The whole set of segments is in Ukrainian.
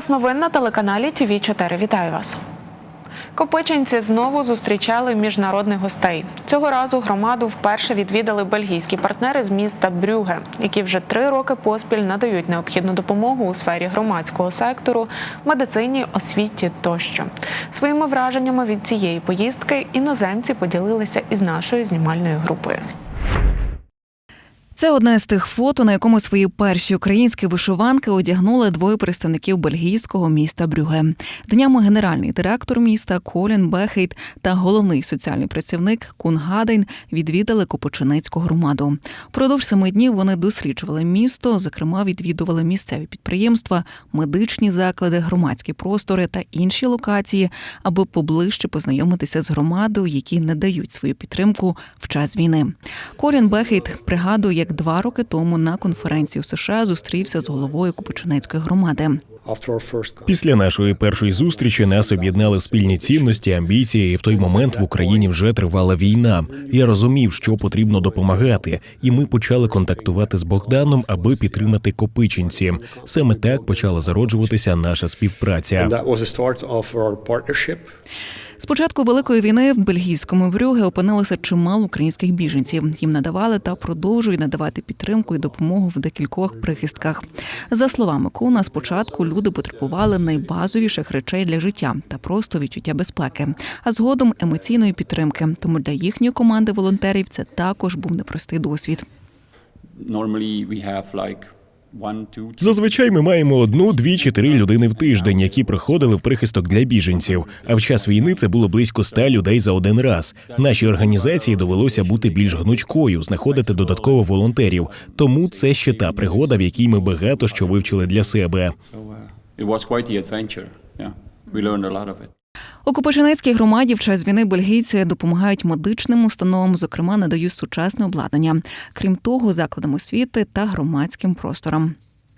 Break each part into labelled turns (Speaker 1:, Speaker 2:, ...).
Speaker 1: Час новин на телеканалі ТВ 4 Вітаю вас. Копичинці знову зустрічали міжнародних гостей. Цього разу громаду вперше відвідали бельгійські партнери з міста Брюге, які вже три роки поспіль надають необхідну допомогу у сфері громадського сектору, медицині, освіті тощо. Своїми враженнями від цієї поїздки іноземці поділилися із нашою знімальною групою.
Speaker 2: Це одне з тих фото, на якому свої перші українські вишиванки одягнули двоє представників бельгійського міста Брюге. Днями генеральний директор міста Колін Бехейт та головний соціальний працівник Кун Гадейн відвідали Копочинецьку громаду. Продовж семи днів вони досліджували місто, зокрема відвідували місцеві підприємства, медичні заклади, громадські простори та інші локації, аби поближче познайомитися з громадою, які надають свою підтримку в час війни. Колін Бехейт пригадує, як два роки тому на конференції у США зустрівся з головою Копичинецької громади.
Speaker 3: Після нашої першої зустрічі нас об'єднали спільні цінності, амбіції, і в той момент в Україні вже тривала війна. Я розумів, що потрібно допомагати, і ми почали контактувати з Богданом, аби підтримати копичинці. Саме так почала зароджуватися наша співпраця.
Speaker 2: З початку великої війни в бельгійському Брюге опинилося чимало українських біженців. Їм надавали та продовжують надавати підтримку і допомогу в декількох прихистках. За словами Куна, спочатку люди потребували найбазовіших речей для життя та просто відчуття безпеки, а згодом емоційної підтримки. Тому для їхньої команди волонтерів це також був непростий досвід.
Speaker 4: we have like
Speaker 3: Зазвичай ми маємо одну, дві чи три людини в тиждень, які приходили в прихисток для біженців. А в час війни це було близько ста людей за один раз. Нашій організації довелося бути більш гнучкою, знаходити додатково волонтерів. Тому це ще та пригода, в якій ми багато що вивчили для себе.
Speaker 4: Uh, it was quite the adventure. Yeah, we learned a lot of it.
Speaker 2: У Копичинецькій громаді в час війни бельгійці допомагають медичним установам, зокрема надають сучасне обладнання, крім того, закладам освіти та громадським просторам.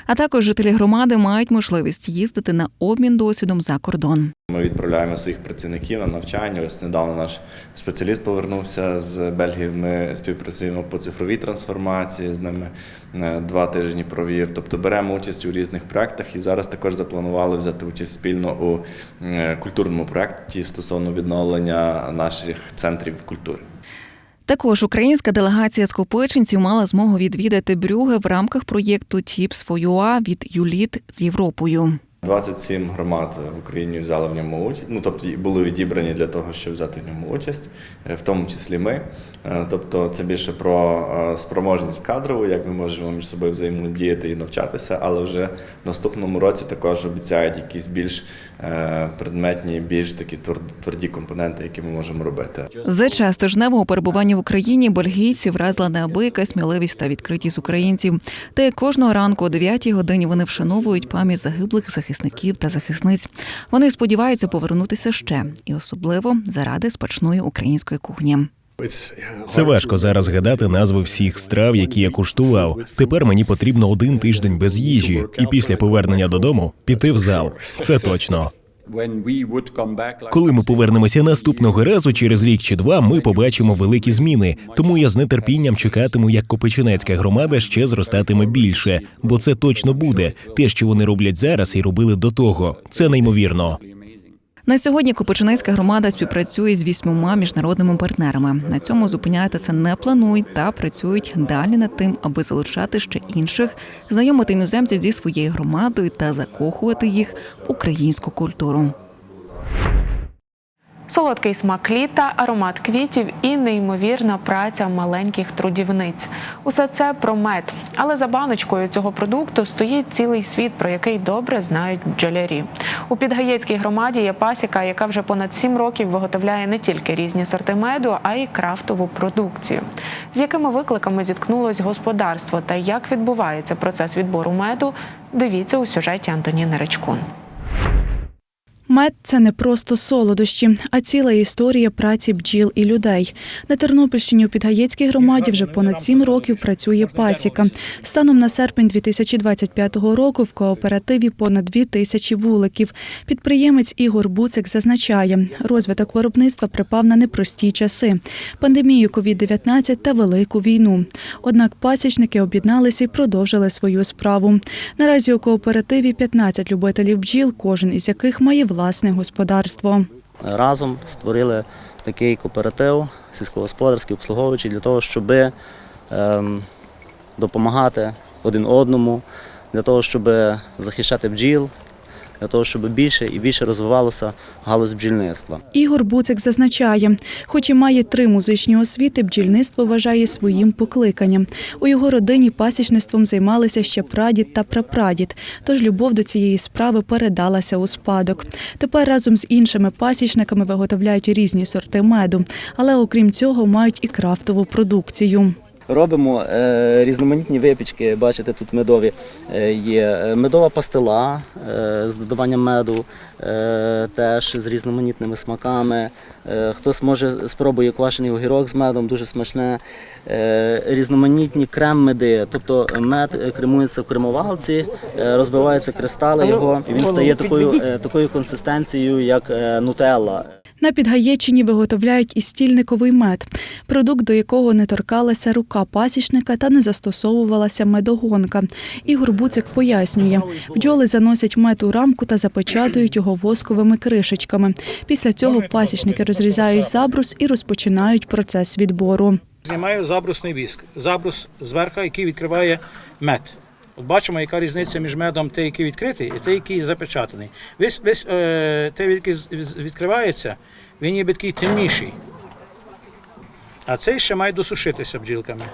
Speaker 2: А також жителі громади мають можливість їздити на обмін досвідом за кордон.
Speaker 5: Ми відправляємо своїх працівників на навчання. Ось недавно наш спеціаліст повернувся з Бельгії. Ми співпрацюємо по цифровій трансформації. З ними е, два тижні провів. Тобто беремо участь у різних проєктах і зараз також запланували взяти участь спільно у е, культурному проєкті стосовно відновлення наших центрів культури.
Speaker 2: Також українська делегація з Копичинців мала змогу відвідати Брюге в рамках проєкту Тіпс ФОЮА від Юліт з Європою.
Speaker 5: 27 громад в Україні взяли в ньому участь. Ну тобто були відібрані для того, щоб взяти в ньому участь, е, в тому числі ми. Е, Тобто, це більше про е, спроможність кадрову, як ми можемо між собою взаємодіяти і навчатися, але вже в наступному році також обіцяють якісь більш предметні, більш такі твер- тверді компоненти, які ми можемо робити.
Speaker 2: За час тижневого перебування в Україні бельгійці вразила неабияка сміливість та відкритість українців. Та кожного ранку о 9 годині вони вшановують пам'ять загиблих захисників та захисниць. Вони сподіваються повернутися ще, і особливо заради смачної української кухні.
Speaker 3: Це важко зараз згадати назви всіх страв, які я куштував. Тепер мені потрібно один тиждень без їжі, і після повернення додому піти в зал. Це точно. Коли ми повернемося наступного разу через рік чи два, ми побачимо великі зміни. Тому я з нетерпінням чекатиму, як Копичинецька громада ще зростатиме більше, бо це точно буде те, що вони роблять зараз і робили до того. Це неймовірно.
Speaker 2: На сьогодні Копичинецька громада співпрацює з вісьмома міжнародними партнерами. На цьому зупинятися не планують та працюють далі над тим, аби залучати ще інших, знайомити іноземців зі своєю громадою та закохувати їх в українську культуру.
Speaker 1: Солодкий смак літа, аромат квітів і неймовірна праця маленьких трудівниць. Усе це про мед. Але за баночкою цього продукту стоїть цілий світ, про який добре знають бджолярі. У Підгаєцькій громаді є пасіка, яка вже понад сім років виготовляє не тільки різні сорти меду, а й крафтову продукцію. З якими викликами зіткнулось господарство та як відбувається процес відбору меду, дивіться у сюжеті Антоніни Речкун.
Speaker 6: Мед це не просто солодощі, а ціла історія праці бджіл і людей. На Тернопільщині у Підгаєцькій громаді вже понад сім років працює пасіка. Станом на серпень 2025 року в кооперативі понад дві тисячі вуликів. Підприємець Ігор Буцик зазначає, розвиток виробництва припав на непрості часи, пандемію COVID-19 та велику війну. Однак пасічники об'єдналися і продовжили свою справу. Наразі у кооперативі 15 любителів бджіл, кожен із яких має власне господарство.
Speaker 7: разом створили такий кооператив сільськогосподарський, обслуговуючий для того, щоб ем, допомагати один одному, для того, щоб захищати бджіл, для того, щоб більше і більше розвивалося галузь бджільництва.
Speaker 6: Ігор Буцик зазначає, хоч і має три музичні освіти, бджільництво вважає своїм покликанням. У його родині пасічництвом займалися ще прадід та прапрадід, тож любов до цієї справи передалася у спадок. Тепер разом з іншими пасічниками виготовляють різні сорти меду, але окрім цього мають і крафтову продукцію.
Speaker 7: Робимо е, різноманітні випічки, бачите, тут медові е, є е, медова пастила з додаванням меду, теж з різноманітними смаками. Хтось може спробує квашений огірок з медом, дуже смачне. Різноманітні крем-меди, тобто мед кремується в кремовалці, е, розбиваються кристали його, і він стає такою, такою консистенцією, як нутелла.
Speaker 6: На Підгаєччині виготовляють і стільниковий мед, продукт, до якого не торкалася рука пасічника та не застосовувалася медогонка. Ігор Буцик пояснює, бджоли заносять мед у рамку та запечатують його восковими кришечками. Після цього пасічники розрізають забрус і розпочинають процес відбору.
Speaker 8: Знімаю забрусний віск. Забрус зверху, який відкриває мед. От бачимо, яка різниця між медом, той, який відкритий, і той, який запечатаний. Весь, весь е, той, який відкривається, він ніби такий темніший. А цей ще має досушитися бджілками.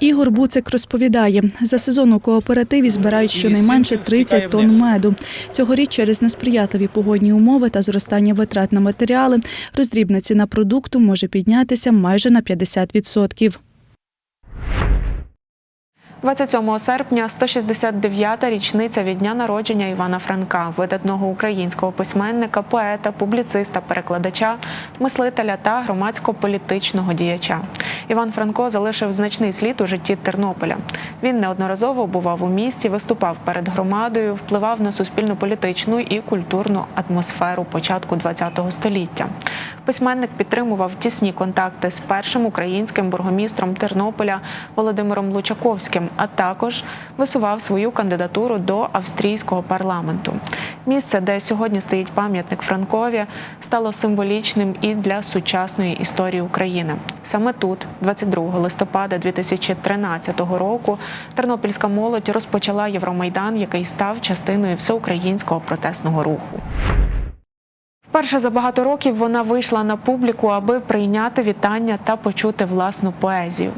Speaker 6: Ігор Буцик розповідає, за сезон у кооперативі збирають щонайменше 30 тонн меду. Цьогоріч через несприятливі погодні умови та зростання витрат на матеріали роздрібна ціна продукту може піднятися майже на 50%.
Speaker 1: 27 серпня 169-та річниця від дня народження Івана Франка, видатного українського письменника, поета, публіциста, перекладача, мислителя та громадсько-політичного діяча. Іван Франко залишив значний слід у житті Тернополя. Він неодноразово бував у місті, виступав перед громадою, впливав на суспільну політичну і культурну атмосферу початку ХХ століття. Письменник підтримував тісні контакти з першим українським бургомістром Тернополя Володимиром Лучаковським, а також висував свою кандидатуру до австрійського парламенту. Місце, де сьогодні стоїть пам'ятник Франкові, стало символічним і для сучасної історії України. Саме тут, 22 листопада 2013 року, тернопільська молодь розпочала Євромайдан, який став частиною всеукраїнського протестного руху. Вперше за багато років вона вийшла на публіку, аби прийняти вітання та почути власну поезію.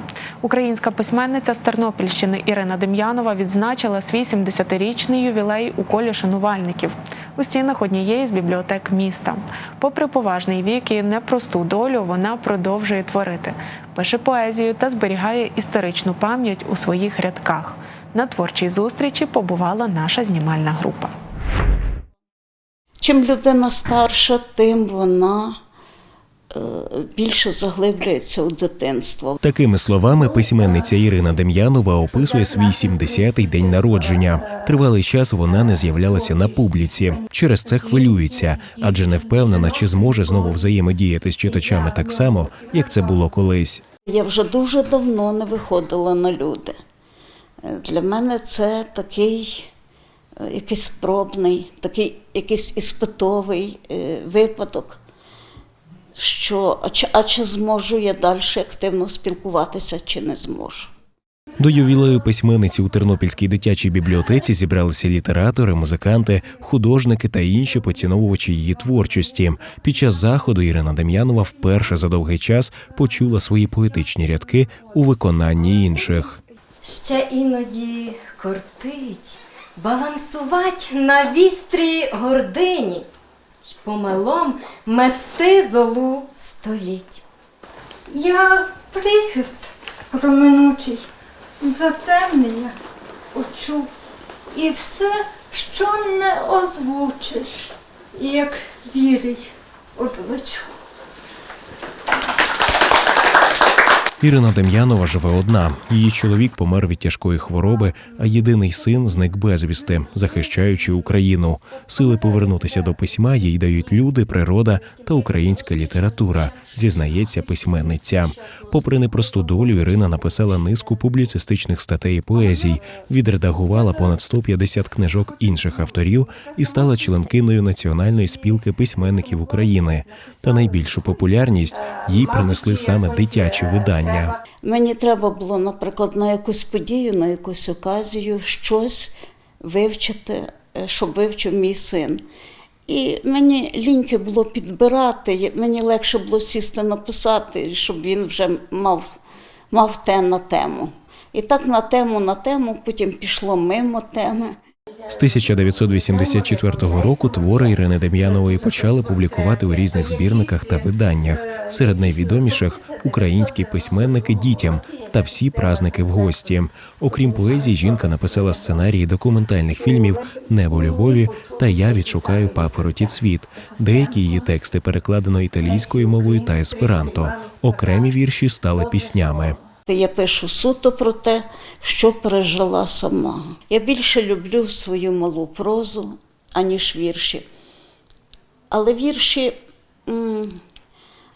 Speaker 1: Українська письменниця з Тернопільщини Ірина Дем'янова відзначила свій 70-річний ювілей у колі шанувальників у стінах однієї з бібліотек міста. Попри поважний вік і непросту долю, вона продовжує творити, пише поезію та зберігає історичну пам'ять у своїх рядках. На творчій зустрічі побувала наша знімальна група.
Speaker 9: Чим людина старша, тим вона е, більше заглиблюється у дитинство.
Speaker 3: Такими словами письменниця Ірина Дем'янова описує свій 70-й день народження. Тривалий час вона не з'являлася на публіці. Через це хвилюється, адже не впевнена, чи зможе знову взаємодіяти з читачами так само, як це було колись.
Speaker 9: Я вже дуже давно не виходила на люди. Е, Для мене це такий якийсь пробний, такий якийсь іспитовий е, випадок, що а чи, а чи зможу я далі активно спілкуватися, чи не зможу.
Speaker 3: До ювілею письменниці у Тернопільській дитячій бібліотеці зібралися літератори, музиканти, художники та інші поціновувачі її творчості. Під час заходу Ірина Дем'янова вперше за довгий час почула свої поетичні рядки у виконанні інших.
Speaker 10: Ще іноді кортить, балансувать на вістрі гордині, й помелом мести золу століть.
Speaker 11: Я прихист проминучий, затемнення почув, і все, що не озвучиш, як вірить. От лечу.
Speaker 3: Ірина Дем'янова живе одна. Її чоловік помер від тяжкої хвороби, а єдиний син зник безвісти, захищаючи Україну. Сили повернутися до письма їй дають люди, природа та українська література, зізнається письменниця. Попри непросту долю, Ірина написала низку публіцистичних статей і поезій, відредагувала понад 150 книжок інших авторів і стала членкиною Національної спілки письменників України. Та найбільшу популярність їй принесли саме дитячі видання.
Speaker 9: Мені треба було, наприклад, на якусь подію, на якусь оказію щось вивчити, е, щоб вивчив мій син. І мені ліньки було підбирати, мені легше було сісти написати, щоб він вже мав, мав те на тему. І так на тему, на тему, потім пішло мимо теми.
Speaker 3: З 1984 року твори Ірини Дем'янової почали публікувати у різних збірниках та виданнях. Серед найвідоміших українські письменники дітям та всі праздники в гості. Окрім поезії, жінка написала сценарії документальних фільмів Небо любові та Я відшукаю папороті цвіт. Деякі її тексти перекладено італійською мовою та есперанто. Окремі вірші стали піснями.
Speaker 9: Я пишу суто про те, що пережила сама. Я більше люблю свою малу прозу, аніж вірші. Але вірші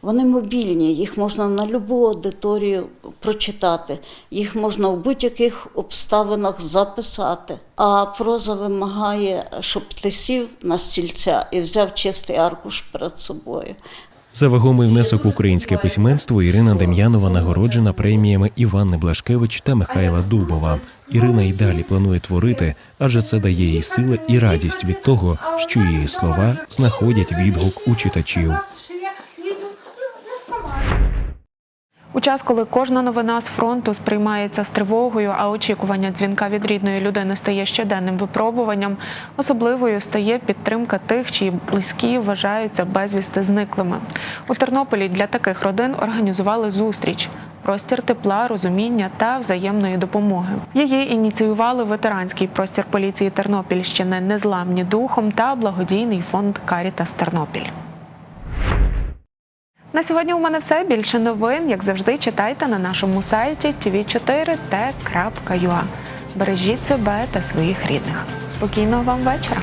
Speaker 9: вони мобільні, їх можна на любу аудиторію прочитати, їх можна в будь-яких обставинах записати. А проза вимагає, щоб ти сів на стільця і взяв чистий аркуш перед собою.
Speaker 3: За вагомий внесок в українське письменство Ірина Дем'янова нагороджена преміями Іванни Блашкевич та Михайла Дубова. Ірина й далі планує творити, адже це дає їй сили і радість від того, що її слова знаходять відгук у читачів.
Speaker 1: У час, коли кожна новина з фронту сприймається з тривогою, а очікування дзвінка від рідної людини стає щоденним випробуванням, особливою стає підтримка тих, чиї близькі вважаються безвісти зниклими. У Тернополі для таких родин організували зустріч. Простір тепла, розуміння та взаємної допомоги. Її ініціювали ветеранський простір поліції Тернопільщини, незламні духом та благодійний фонд Карітас Тернопіль. На сьогодні у мене все. Більше новин, як завжди, читайте на нашому сайті tv4t.ua. Бережіть себе та своїх рідних. Спокійного вам вечора.